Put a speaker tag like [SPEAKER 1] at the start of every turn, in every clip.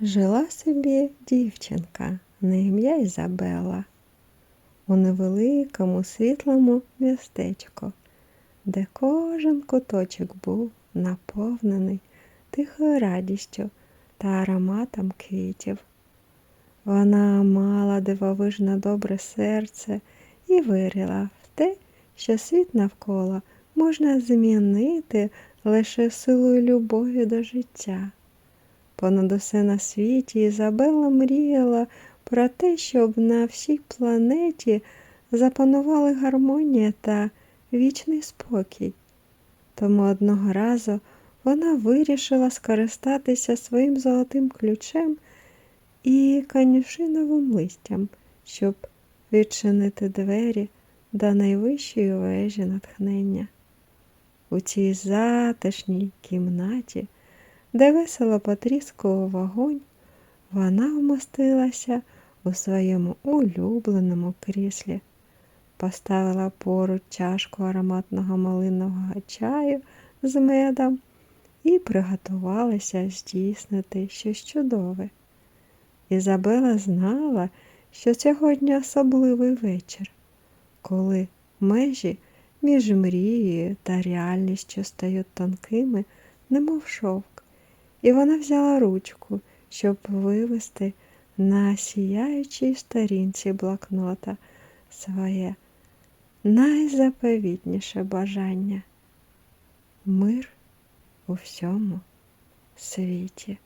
[SPEAKER 1] Жила собі дівчинка на ім'я Ізабела у невеликому світлому містечку, де кожен куточок був наповнений тихою радістю та ароматом квітів. Вона мала дивовижно добре серце і вірила в те, що світ навколо можна змінити лише силою любові до життя. Понад усе на світі Ізабелла мріяла про те, щоб на всій планеті запанували гармонія та вічний спокій. Тому одного разу вона вирішила скористатися своїм золотим ключем і канюшиновим листям, щоб відчинити двері до найвищої вежі натхнення. У цій затишній кімнаті де весело потріскував вогонь, вона вмостилася у своєму улюбленому кріслі, поставила поруч чашку ароматного малинового чаю з медом і приготувалася здійснити щось чудове. Ізабела знала, що сьогодні особливий вечір, коли межі між мрією та реальністю стають тонкими, немов шовк і вона взяла ручку, щоб вивести на сіяючій сторінці блокнота своє найзаповітніше бажання. Мир у всьому світі.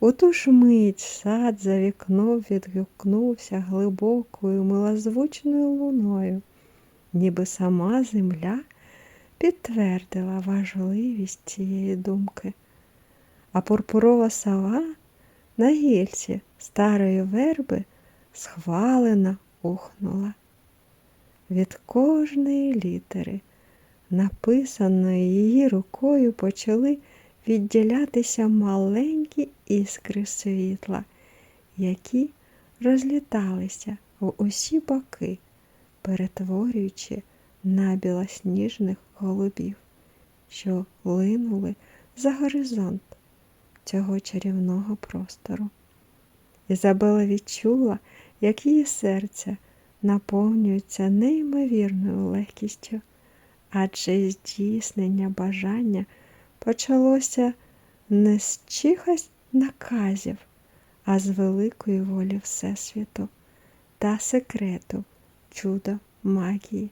[SPEAKER 1] У ту ж мить сад за вікном відгукнувся глибокою милозвучною луною, ніби сама земля підтвердила важливість цієї думки а пурпурова сова на гільці старої верби схвалено ухнула. Від кожної літери, написаної її рукою, почали відділятися маленькі іскри світла, які розліталися в усі боки, перетворюючи на білосніжних голубів, що линули за горизонт цього чарівного простору. Ізабела відчула, як її серце наповнюється неймовірною легкістю, адже здійснення бажання почалося не з чихось наказів, а з великої волі Всесвіту та секрету чудо магії.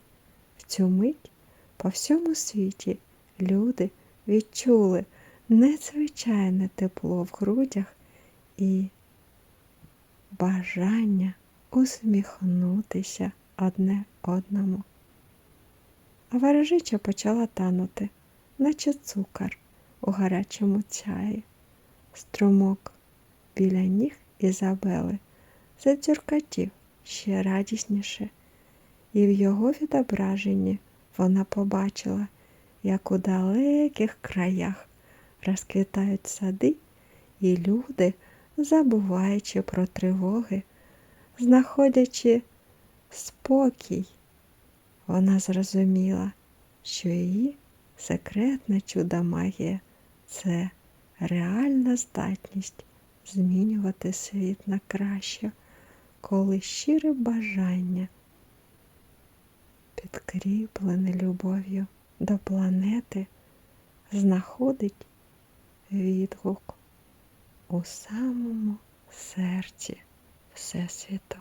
[SPEAKER 1] В цю мить по всьому світі люди відчули незвичайне тепло в грудях і бажання усміхнутися одне одному. А ворожича почала танути, наче цукор у гарячому чаї. Струмок біля ніг Ізабели задзюркатів ще радісніше, і в його відображенні вона побачила, як у далеких краях розквітають сади, і люди, забуваючи про тривоги, знаходячи спокій, вона зрозуміла, що її секретна чуда магія це реальна здатність змінювати світ на краще, коли щире бажання, підкріплене любов'ю до планети, знаходить відгук у самому серці Всесвіту.